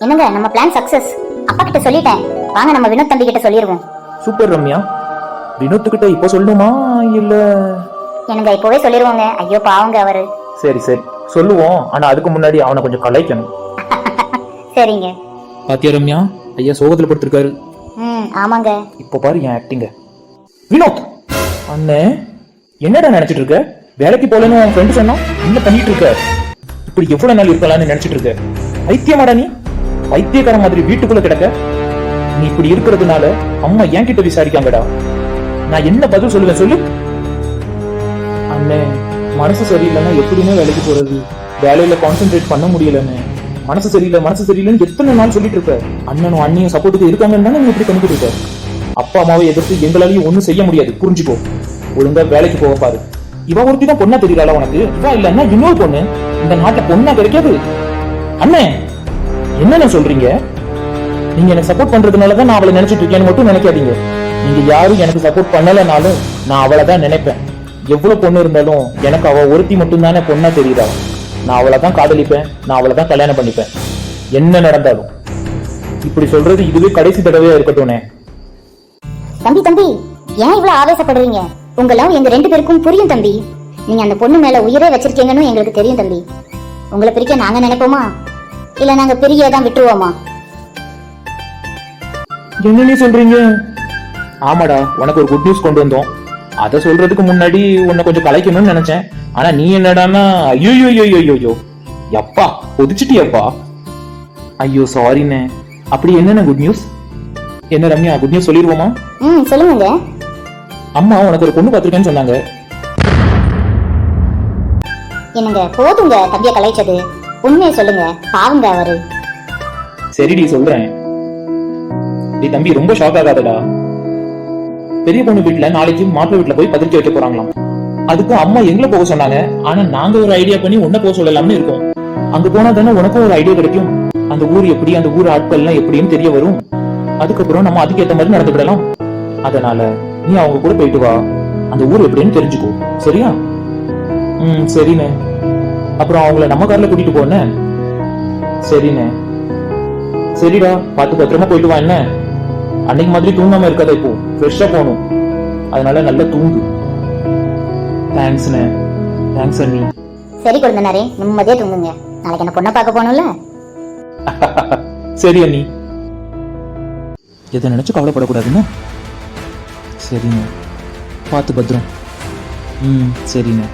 என்னங்க நம்ம plan success அப்பா கிட்ட சொல்லிட்டேன். வாங்க நம்ம வினோத் தம்பி கிட்ட சொல்லிடுவோம் சூப்பர் ரம்யா. வினோத்துக்கிட்ட இப்போ சொல்லணுமா இல்ல? என்னங்க இப்போவே சொல்லிடுவோங்க ஐயோ பாவங்க அவரு. சரி சரி. சொல்லுவோம். ஆனா அதுக்கு முன்னாடி அவனை கொஞ்சம் கலாய்க்கணும். சரிங்க. பாத்தியா ரம்யா? ஐயா சோகத்துல படுத்திருக்காரு. ம் ஆமாங்க. இப்போ பாரு என் ஆக்டிங்க வினோத்! அண்ணே என்னடா நினைச்சிட்டு இருக்க? வேலைக்கு போலன்னு உன் ஃப்ரெண்டு சொன்னா என்ன பண்ணிட்டு இருக்க? இப்படி எவ்வளவு நாள் இருக்கலாம்னு நினைச்சிட்டு இருக்க? பைத்தியமாடா நீ. பைத்தியக்கார மாதிரி வீட்டுக்குள்ள கிடக்க? நீ இப்படி இருக்கிறதுனால அம்மா என்கிட்ட விசாரிக்காங்கடா. நான் என்ன பதில் சொல்லுவேன் சொல்லு. அண்ணே மனசு சரியில்லைன்னா எப்படியுமே வேலைக்கு போறது? வேலையில கான்சென்ட்ரேட் பண்ண முடியலன்னு மனசு சரியில்லை மனசு சரியில்லைன்னு எத்தனை நாள் சொல்லிட்டு இருக்க அண்ணனும் அண்ணியும் சப்போர்ட்டுக்கு இருக்காங்கன்னு தானே நீ இப்படி பண்ணிட்டு இருக்க? அப்பா அம்மாவை எதிர்த்து எங்களாலையும் ஒன்றும் செய்ய முடியாது. புரிஞ்சுக்கோ. ஒழுங்கா வேலைக்கு போக பாரு. இவ ஒருத்தி தான் பொண்ணா தெரியல உனக்கு? இவா இல்லன்னா இன்னொரு பொண்ணு. இந்த நாட்டுல பொண்ணா கிடைக்காது. அண்ணே! என்னென்ன சொல்றீங்க? நீங்க எனக்கு சப்போர்ட் பண்றதுனால தான் நான் அவளை நினைச்சிட்டு இருக்கேன்னு மட்டும் நினைக்காதீங்க. நீங்க யாரும் எனக்கு சப்போர்ட் பண்ணலனாலும் நான் அவளை தான் நினைப்பேன். எவ்வளவு பொண்ணு இருந்தாலும் எனக்கு அவ ஒருத்தி மட்டும் தானே பொண்ணா தெரியுதா? நான் அவளை தான் காதலிப்பேன் நான் அவளை தான் கல்யாணம் பண்ணிப்பேன். என்ன நடந்தாலும். இப்படி சொல்றது இதுவே கடைசி தடவையா இருக்கட்டும்னே. தம்பி தம்பி ஏன் இவ்வளவு ஆவேசப்படுறீங்க? உங்களும் எங்க ரெண்டு பேருக்கும் புரியும் தம்பி. நீங்க அந்த பொண்ணு மேல உயிரே வச்சிருக்கீங்கன்னு எங்களுக்கு தெரியும் தம்பி. உங்களை பிரிக்க நாங்க நினைப்போமா? இல்ல நாங்க பிரியதான் விட்டுருவோமா? என்ன நீ சொல்றீங்க? ஆமாடா உனக்கு ஒரு குட் நியூஸ் கொண்டு வந்தோம். அதை சொல்றதுக்கு முன்னாடி உன்னை கொஞ்சம் கலைக்கணும்னு நினைச்சேன். ஆனா நீ என்னடான்னா ஐயோ ஐயோ ஐயோ ஐயோ எப்பா கொதிச்சிட்டியப்பா. ஐயோ சாரிண்ணே அப்படி என்னென்ன குட் நியூஸ் என்ன ரம்யா குட் நியூஸ் சொல்லிடுவோமா ம் சொல்லுங்க. அம்மா உனக்கு ஒரு பொண்ணு பார்த்திருக்கேன்னு சொன்னாங்க. என்னங்க போதுங்க தம்பிய கலைச்சது உண்மையை சொல்லுங்க. பாவங்க அவரு. சரிடி சொல்றேன். டி தம்பி ரொம்ப ஷாக் ஆகாதடா. பெரிய பொண்ணு வீட்டுல நாளைக்கு மாப்பிள்ளை வீட்டுல போய் பதிர்ச்சி வைக்க போறாங்களாம். அதுக்கு அம்மா எங்களை போக சொன்னாங்க. ஆனா நாங்க ஒரு ஐடியா பண்ணி உன்ன போக சொல்லலாம்னு இருக்கோம். அங்க போனா தானே உனக்கும் ஒரு ஐடியா கிடைக்கும். அந்த ஊர் எப்படி அந்த ஊர் ஆட்கள் எல்லாம் எப்படின்னு தெரிய வரும். அதுக்கப்புறம் நம்ம அதுக்கு ஏத்த மாதிரி நடந்துக்கிடலாம் அதனால நீ அவங்க கூட போயிட்டு வா. அந்த ஊர் எப்படின்னு தெரிஞ்சுக்கோ. சரியா? ம் சரிண்ணே. அப்புறம் அவங்கள நம்ம கார்ல கூட்டிட்டு போனே சரிண்ணே. சரிடா பார்த்து பத்திரமா போயிட்டு வா என்ன? அன்னைக்கு மாதிரி தூங்காம இருக்காத இப்போ. ஃப்ரெஷ்ஷா போகணும். அதனால நல்லா தூங்கு. தேங்க்ஸ்ண்ணே தேங்க்ஸ் அண்ணி. சரி கொடுந்தனாரே நிம்மதியா தூங்குங்க. நாளைக்கு என்ன பொண்ணை பார்க்க போகணும்ல? சரி அண்ணி. எதை நினைச்சு கவலைப்படக்கூடாதுன்னு? சரிண்ணே. பார்த்து பத்திரம். ம் சரிண்ணே.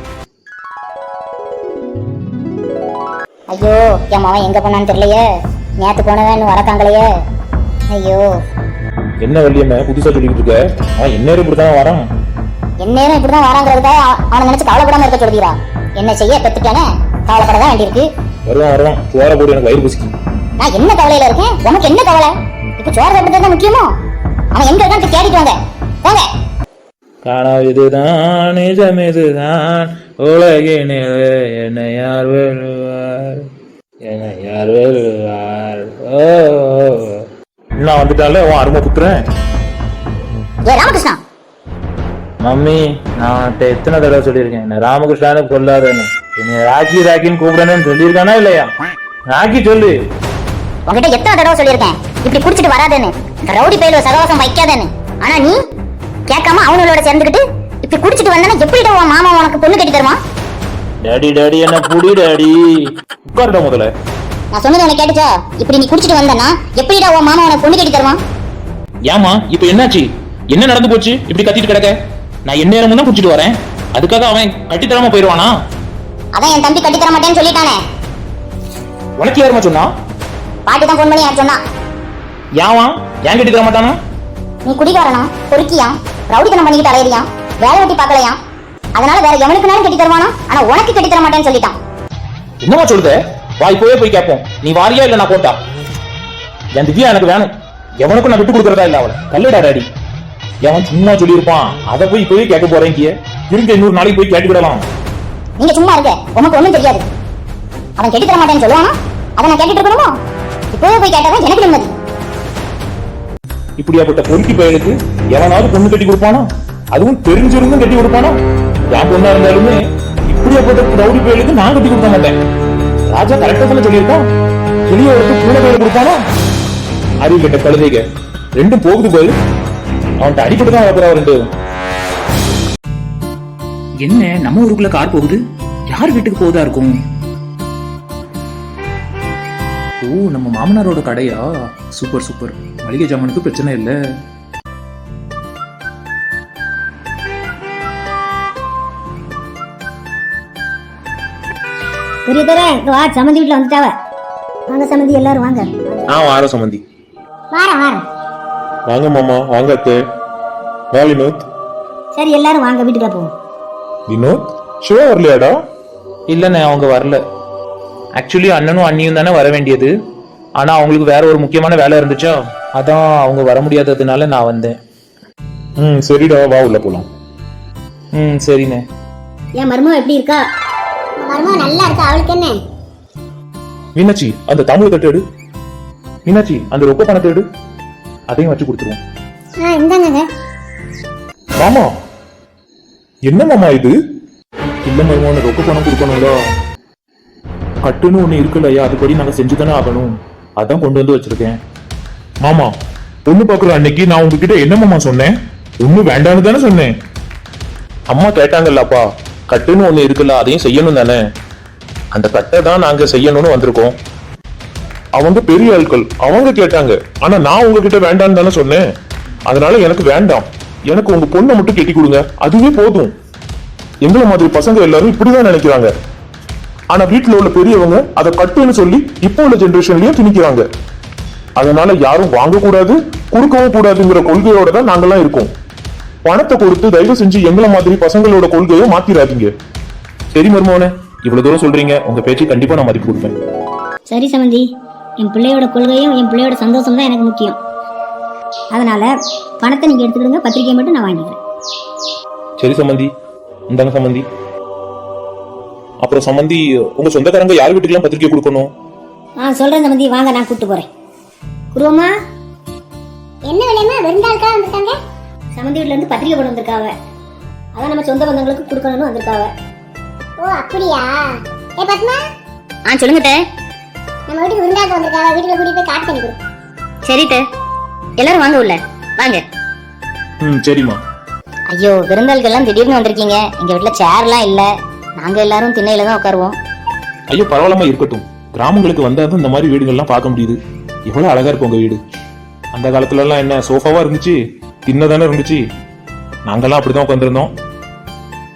ஐயோ என் மவன் எங்க போனான்னு தெரியலையே. நேத்து போனவன் இன்னும் வரக்காங்களையே. ஐயோ. என்ன வள்ளியம்ம புதுசா சொல்லிக்கிட்டு இருக்க? அவன் என்ன இப்படிதான் வரான். எந்நேரம் இப்படிதான் வராங்கிறதுக்காக அவ- அவனை நினைச்சு கவலைப்படாம இருக்க சொல்கிறா என்ன செய்ய பெத்துட்டானே கவலைப்பட தான் வேண்டியிருக்கு. வருவான் வருவான். சோற போடு எனக்கு வயிறு புசிக்கும் நான் என்ன கவலையில இருக்கேன்? உனக்கு என்ன கவலை? இப்ப சோறு சாப்பிட்டது தான் முக்கியமோ? அவன் எங்க இருக்கான்னு போய் தேடிட்டு வாங்க. வாங்க கனவிதுதான் நிஜமிதுதான் உலகினில் என்னை யார் வெல்லுவார் என்னை யார் வெல்லுவார் ஓ. நான் வந்துட்டால? உன் அருமை புத்துறேன் ஏ ராமகிருஷ்ணா. மம்மி நான் எத்தனை தடவை சொல்லியிருக்கேன்? என்ன ராமகிருஷ்ணான்னு கொல்லாதேன்னு. என்னை ராக்கி ராக்கின்னு கூப்பிடணும்னு சொல்லியிருக்கானா இல்லையா? ராக்கி சொல்லு. உன்கிட்ட எத்தனை தடவை சொல்லியிருக்கேன்? இப்படி குடிச்சிட்டு வராதேன்னு. ரவுடி பயில சகவாசம் வைக்காதேன்னு. ஆனா நீ கேட்காம அவங்களோட சேர்ந்துக்கிட்டு இப்படி குடிச்சிட்டு வந்தனா எப்படிடா உன் மாமா உனக்கு பொண்ணு கட்டி தருவான்? டாடி டாடி என்ன புடி டாடி? உட்காருடா முதல்ல. நான் சொன்னது உனக்கு கேட்டுச்சா? இப்படி நீ குடிச்சிட்டு வந்தனா எப்படிடா உன் மாமா உனக்கு பொண்ணு கட்டி தருவான்? ஏமா இப்ப என்னாச்சு? என்ன நடந்து போச்சு? இப்படி கத்திட்டு கிடக்க? நான் என்ன நேரமும் தான் குடிச்சிட்டு வரேன். அதுக்காக அவன் கட்டி தராம போயிடுவானா? அதான் என் தம்பி கட்டி தர மாட்டேன்னு சொல்லிட்டானே. உனக்கு யாருமா சொன்னா? பாட்டி தான் ஃபோன் பண்ணி யார் சொன்னா? ஏவா ஏன் கட்டி தர மாட்டானா? நீ குடிகாரனா? பொறுக்கியா? ரவுடித்தனம் பண்ணிக்கிட்டு அலையறியா? வேலை வெட்டி பார்க்கலையா? அதனால வேற எவனுக்குனாலும் கட்டி தருவானா? ஆனா உனக்கு கட்டி தர மாட்டேன்னு சொல்லிட்டான். என்னமா சொல்லுத? வா இப்போவே போய் கேட்போம் நீ வாரியா இல்ல நான் போட்டா? என் திவ்யா எனக்கு வேணும். எவனுக்கும் நான் விட்டு கொடுக்கறதா இல்ல அவளை. கல்லுடா டாடி. எவன் சும்மா சொல்லியிருப்பான். அதை போய் இப்போவே கேட்க போறேன் கிய இருங்க இன்னொரு நாளைக்கு போய் கேட்டுக்கிடலாம். நீங்க சும்மா இருக்க உனக்கு ஒண்ணும் தெரியாது. அவன் கட்டி தர மாட்டேன்னு சொல்லுவானா? அதை நான் கேட்டுட்டு இருக்கணுமோ? இப்போவே போய் கேட்டாதான் எனக்கு நிம்மதி. இப்படியாப்பட்ட பொறுக்கி பயலுக்கு எவனாவது பொண்ணு கட்டி கொடுப்பானா? அதுவும் தெரிஞ்சிருந்தும் கட்டி கொடுப்பானா? என் பொண்ணா இருந்தாலுமே இப்படியாப்பட்ட ரவுடி பயலுக்கு நான் கட்டி கொடுக்க மாட்டேன். ராஜா கரெக்டா தானே சொல்லியிருக்கான்? கிளிய எடுத்து பூனை கையில கொடுப்பானா? அறிவு கெட்ட கழுதைக ரெண்டும் போகுது போய் அவன்கிட்ட அடிப்பட்டு தான் வளர்க்குறா ரெண்டு. என்ன நம்ம ஊருக்குள்ள கார் போகுது? யார் வீட்டுக்கு போகுதா இருக்கும்? ஓ நம்ம மாமனாரோட கடையா? Super super. மளிகை ஜாமானுக்கு பிரச்சனை இல்ல. பெரிய தர வா சம்மந்தி வீட்டுல வந்துட்டாவ. வாங்க சம்மந்தி எல்லாரும் வாங்க. ஆ வாரம் சம்பந்தி வாரம் வாரம் வாங்க மாமா வாங்க அத்தை. வா வினோத். சரி எல்லாரும் வாங்க வீட்டுக்கு போவோம். வினோத் சிவா வரலையாடா? இல்லண்ணே அவங்க வரல. ஆக்சுவலி அண்ணனும் அண்ணியும் தானே வர வேண்டியது. ஆனா அவங்களுக்கு வேற ஒரு முக்கியமான வேலை இருந்துச்சா? அதான் அவங்க வர முடியாததுனால நான் வந்தேன். ம் சரிடா வா உள்ள போலாம். ம் சரிண்ணே. என் மருமக எப்படி இருக்கா? மருமக நல்லா இருக்கா? அவளுக்கு என்ன? மீனாட்சி அந்த தமிழ் தட்டு எடு. மீனாட்சி அந்த ரொக்க பணத்தை எடு. அதையும் வச்சு கொடுத்துருவோம். ஆ இந்தாங்க மாமா என்ன மாமா இது? இல்ல மாமா ரொக்க பணம் கொடுக்கணும்ல. கட்டுன்னு ஒண்ணு இருக்குல்லையா அதுபடி நாங்க செஞ்சுதானே ஆகணும். அதான் கொண்டு வந்து வச்சிருக்கேன். மாமா பொண்ணு பாக்குற அன்னைக்கு நான் உங்ககிட்ட என்ன மாமா சொன்னேன்? ஒண்ணு வேண்டாம்னு தானே சொன்னேன். அம்மா கேட்டாங்கல்லப்பா. கட்டுன்னு ஒன்று இருக்குல்ல அதையும் செய்யணும் தானே? அந்த கட்டை தான் நாங்கள் செய்யணும்னு வந்திருக்கோம். அவங்க பெரிய ஆட்கள் அவங்க கேட்டாங்க. ஆனா நான் உங்ககிட்ட வேண்டாம்னு தானே சொன்னேன். அதனால எனக்கு வேண்டாம். எனக்கு உங்க பொண்ணை மட்டும் கெட்டி கொடுங்க. அதுவே போதும். எங்களை மாதிரி பசங்க எல்லாரும் இப்படிதான் நினைக்கிறாங்க. ஆனா வீட்டுல உள்ள பெரியவங்க அதை கட்டுன்னு சொல்லி இப்போ உள்ள ஜென்ரேஷன்லயும் திணிக்கிறாங்க. அதனால யாரும் வாங்கக்கூடாது கொடுக்கவும் கூடாதுங்கிற கொள்கையோட தான் நாங்கெல்லாம் இருக்கோம். பணத்தை கொடுத்து தயவு செஞ்சு எங்களை மாதிரி பசங்களோட கொள்கையை மாத்திராதீங்க. சரி மருமோனே இவ்வளவு தூரம் சொல்றீங்க. உங்க பேச்சு கண்டிப்பா நான் மதிப்பு கொடுப்பேன். சரி சம்மந்தி என் பிள்ளையோட கொள்கையும் என் பிள்ளையோட சந்தோஷம் தான் எனக்கு முக்கியம். அதனால பணத்தை நீங்க எடுத்துக்கிடுங்க பத்திரிக்கை மட்டும் நான் வாங்கிக்கிறேன். சரி சம்மந்தி இந்தாங்க சம்மந்தி அப்புறம் சம்மந்தி உங்க சொந்தக்காரங்க யார் வீட்டுக்கெல்லாம் பத்திரிக்கை கொடுக்கணும்? ஆ சொல்றேன் சம்மந்தி வாங்க நான் கூட்டு போறேன். குருவம்மா? என்ன விலையமா விருந்தாளுக்கா வந்திருக்காங்க சம்மந்தி வீட்ல இருந்து பத்திரிக்கை கொண்டு வந்திருக்காவ. அதான் நம்ம சொந்த பந்தங்களுக்கு கொடுக்கணும்னு வந்திருக்காவ. ஓ அப்படியா? ஏ பத்மா? ஆ சொல்லுங்க தே. நம்ம வீட்டுக்கு விருந்தாளுக்கு வந்திருக்காவ. வீட்டுல கூட்டி போய் காட்டு தண்ணி கொடு. சரி தே. எல்லாரும் வாங்க உள்ள. வாங்க. ம் சரிம்மா. ஐயோ விருந்தாளுக்கெல்லாம் திடீர்னு வந்திருக்கீங்க. எங்க வீட்டுல சேர்லாம் இல்ல. நாங்க எல்லாரும் திண்ணையில தான் உட்காருவோம். ஐயோ பரவாயில்லாம இருக்கட்டும். கிராமங்களுக்கு வந்தா தான் இந்த மாதிரி வீடுகள்லாம் பார்க்க முடியுது. எவ்வளவு அழகா இருக்கும் உங்க வீடு. அந்த காலத்துல எல்லாம் என்ன சோஃபாவா இருந்துச்சு? தின்னதானே இருந்துச்சு? நாங்கெல்லாம் அப்படிதான் உட்காந்துருந்தோம்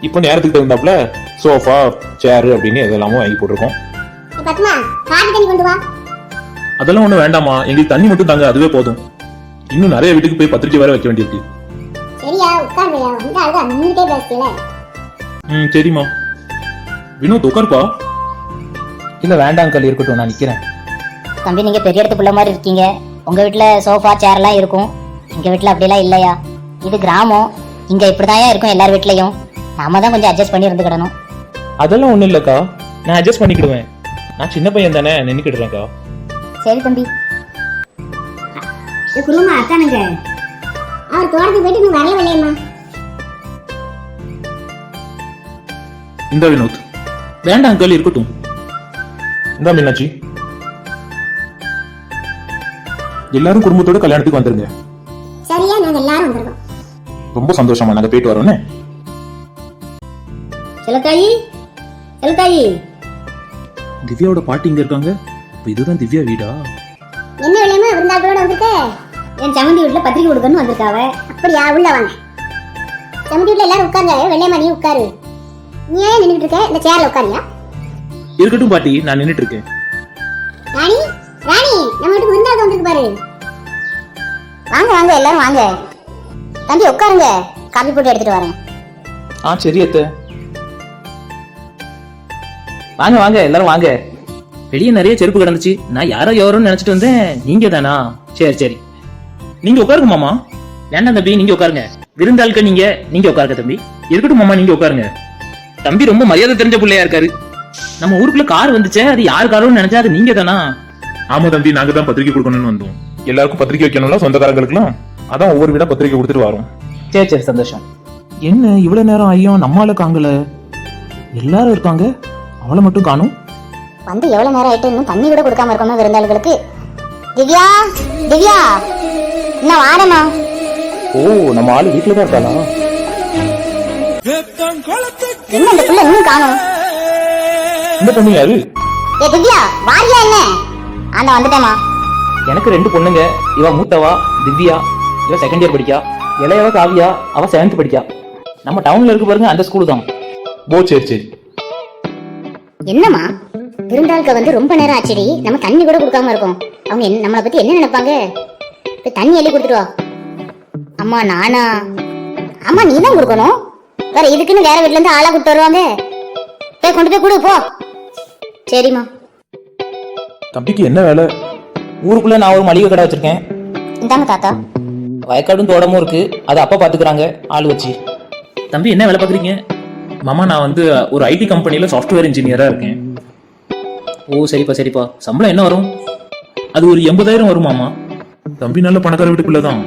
இப்போ நேரத்துக்கு தகுந்தாப்புல சோஃபா சேரு அப்படின்னு எதெல்லாமோ வாங்கி போட்டிருக்கோம். ஏ பத்மா காட்டு தண்ணி கொண்டு வா. அதெல்லாம் ஒண்ணும் வேண்டாமா எங்களுக்கு தண்ணி மட்டும் தாங்க அதுவே போதும். இன்னும் நிறைய வீட்டுக்கு போய் பத்திரிக்கை வேற வைக்க வேண்டியிருக்கு. ம் சரிம்மா. வினோத் உட்காருப்பா. இல்ல வேண்டாம் அங்கிள். இருக்கட்டும் நான் நிக்கிறேன். தம்பி நீங்க பெரிய இடத்து பிள்ளை மாதிரி இருக்கீங்க. உங்க வீட்டுல சோஃபா சேர்லாம் இருக்கும். எங்க வீட்டுல அப்படியெல்லாம் இல்லையா? இது கிராமம். இங்க இப்படிதான் இருக்கும் எல்லார் வீட்லயும். நாம தான் கொஞ்சம் அட்ஜஸ்ட் பண்ணி இருந்துக்கிடணும். அதெல்லாம் ஒண்ணும் இல்லக்கா. நான் அட்ஜஸ்ட் பண்ணிக்கிடுவேன். நான் சின்ன பையன் தானே நின்னுக்கிடுறேன்க்கா. சரி தம்பி. குருமா அத்தானுங்க. அவர் தோட்டத்துக்கு போயிட்டு வரல இல்லையம்மா. இந்த வினோத். வேண்டாம் அங்கிள் இருக்கட்டும். இந்த மீனாட்சி. எல்லாரும் குடும்பத்தோட கல்யாணத்துக்கு வந்துருங்க. நாங்க எல்லாரும் வந்திருக்கோம் ரொம்ப சந்தோஷமா நாங்க போயிட்டு வரோன்னே? செல்லத்தாயி செல்லத்தாயி. திவ்யாவோட பாட்டி இங்க இருக்காங்க. இதுதான் திவ்யா வீடா? என்ன விலையமா விருந்தாக்களோட வந்திருக்க என் சமந்தி வீட்டுல பத்திரிக்கை கொடுக்கணும்னு வந்திருக்காவ. அப்படியா உள்ள வாங்க. சமந்தி வீட்டுல எல்லாரும் உட்காருங்க. வெள்ளையம்மா நீ உட்காரு. நீ ஏன் நின்றுட்டு இருக்க? இந்த சேர்ல உட்காரியா? இருக்கட்டும் பாட்டி. நான் நின்னுட்டு இருக்கேன். ராணி ராணி நம்ம வீட்டுக்கு விருந்தாக்கள் வந்திருக்கு பாரு. வாங்க வாங்க எல்லாரும் வாங்க. தம்பி உட்காருங்க. காபி போட்டு எடுத்துட்டு வரேன். ஆ சரி அத்தை. வாங்க வாங்க எல்லாரும் வாங்க. வெளியே நிறைய செருப்பு கிடந்துச்சு. நான் யாரோ யாரோன்னு நினைச்சிட்டு வந்தேன். நீங்க தானா சரி சரி. நீங்க உட்காருங்க மாமா. வேண்டாம் தம்பி நீங்க உட்காருங்க. விருந்தாளுக்கு நீங்க நீங்க உட்காருங்க தம்பி. இருக்கட்டும் மாமா நீங்க உட்காருங்க. தம்பி ரொம்ப மரியாதை தெரிஞ்ச பிள்ளையா இருக்காரு. நம்ம ஊருக்குள்ள கார் வந்துச்சே அது யார் காரோன்னு நினைச்சா அது நீங்க தானா ஆமா தம்பி நாங்க தான் பத்திரிக்கை கொடுக்கணும்னு வந்தோம். எல்லாருக்கும் பத்திரிக்கை வைக்கணும்ல? சொந்தக்காரங்களுக்குலாம் அதான் ஒவ்வொரு வீடா பத்திரிக்கை கொடுத்துட்டு வரோம். சரி சரி சந்தோஷம். என்ன இவ்வளவு நேரம் ஐயோ நம்மால காங்கல. எல்லாரும் இருக்காங்க. அவளை மட்டும் காணும். வந்து எவ்வளவு நேரம் ஆயிட்டு இன்னும் தண்ணி கூட கொடுக்காம இருக்கோமா விருந்தாளுகளுக்கு? திவ்யா திவ்யா என்ன வாரமா ஓ நம்ம ஆளு வீட்டுல தான் இருக்காளா? என்ன இந்த புள்ள இன்னும் காணும்? இந்த பொண்ணு யாரு? ஏ திவ்யா வாரியா என்ன? ஆண்டா வந்துட்டேமா எனக்கு ரெண்டு பொண்ணுங்க. இவ மூத்தவா திவ்யா இவ செகண்ட் இயர் படிக்கா? இளையவ காவியா அவ செவன்த் படிக்கா? நம்ம டவுன்ல இருக்கு பாருங்க அந்த ஸ்கூல் தான். ஓ சரி சரி. என்னம்மா? விருந்தாளுக்கு வந்து ரொம்ப நேரம் ஆச்சுடி. நம்ம தண்ணி கூட கொடுக்காம இருக்கோம். அவங்க என்ன நம்மளை பத்தி என்ன நினைப்பாங்க? போய் தண்ணி அள்ளி கொடுத்துட்டு வா. அம்மா நானா? அம்மா நீ தான் கொடுக்கணும். வேற இதுக்குன்னு வேற வீட்ல இருந்து ஆளா கொடுத்து வருவாங்க. போய் கொண்டு போய் கொடு போ. சரிம்மா. தம்பிக்கு என்ன வேலை? ஊருக்குள்ள நான் ஒரு மளிகை கடை வச்சிருக்கேன். இந்தாங்க தாத்தா. வயக்காடும் தோட்டமும் இருக்கு. அதை அப்பா பாத்துக்கிறாங்க. ஆள் வச்சு. தம்பி என்ன வேலை பாக்குறீங்க? மாமா நான் வந்து ஒரு ஐடி கம்பெனில சாஃப்ட்வேர் இன்ஜினியரா இருக்கேன். ஓ சரிப்பா சரிப்பா. சம்பளம் என்ன வரும்? அது ஒரு எண்பதாயிரம் வரும் மாமா. தம்பி நல்ல பணக்கார வீட்டுக்குள்ள தான்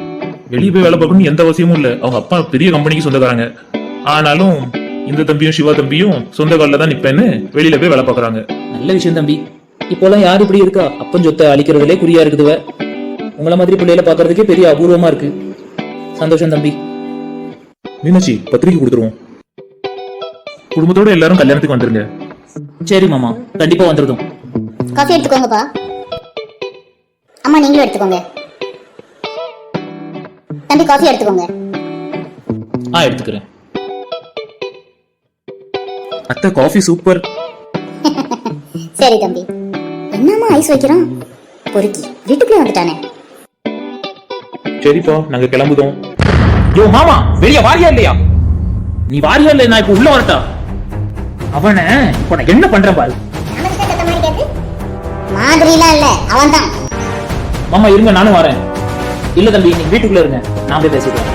வெளியே போய் வேலை பார்க்கணும் எந்த அவசியமும் இல்ல. அவங்க அப்பா பெரிய கம்பெனிக்கு சொந்தக்காரங்க. ஆனாலும் இந்த தம்பியும் சிவா தம்பியும் சொந்த காலில் தான் நிப்பேன்னு வெளியில போய் வேலை பார்க்கறாங்க. நல்ல விஷயம் தம்பி. இப்போலாம் யார் இப்படி இருக்கா? அப்பன் சொத்தை அழிக்கிறதுலே குறியா இருக்குதுவ. உங்கள மாதிரி பிள்ளைகளை பாக்குறதுக்கே பெரிய அபூர்வமா இருக்கு. சந்தோஷம் தம்பி. மீனாட்சி பத்திரிக்கை கொடுத்துருவோம். குடும்பத்தோட எல்லாரும் கல்யாணத்துக்கு வந்துருங்க. சரி மாமா கண்டிப்பா வந்துருதும். காஃபி எடுத்துக்கோங்கப்பா. அம்மா நீங்களும் எடுத்துக்கோங்க. தம்பி காஃபி எடுத்துக்கோங்க. ஆ எடுத்துக்கிறேன். அத்தை காஃபி சூப்பர். சரி தம்பி. என்னம்மா ஐஸ் வைக்கிறான் பொறுக்கி வீட்டுக்குள்ளே வந்துட்டானே. சரிப்பா நாங்க கிளம்புதோம். யோ மாமா வெளிய வாரியா இல்லையா? நீ வாரியா இல்ல நான் இப்ப உள்ள வரட்டா? அவனை இப்ப நான் என்ன பண்றேன் பாரு. மாதிரிலாம் இல்ல அவன்தான். மாமா இருங்க நானும் வரேன். இல்ல தம்பி நீங்க வீட்டுக்குள்ள இருங்க. நான் போய் பேசிக்கிறேன்.